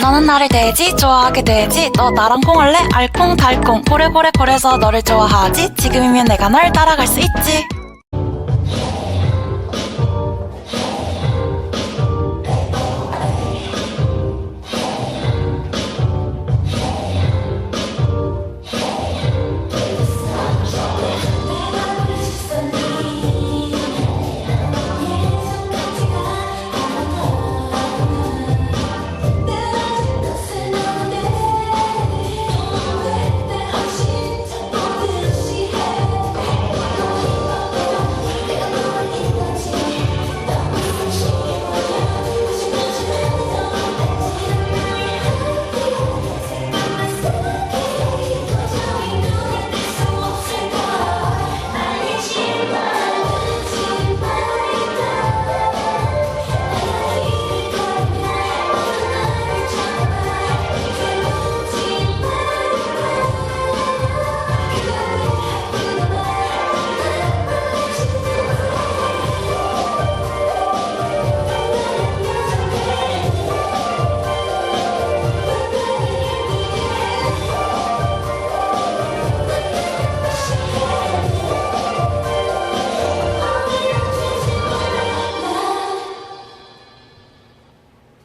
너는 나를 되지 좋아하게 되지. 너 나랑 콩할래? 알콩달콩. 고래고래 고래서 너를 좋아하지. 지금이면 내가 널 따라갈 수 있지.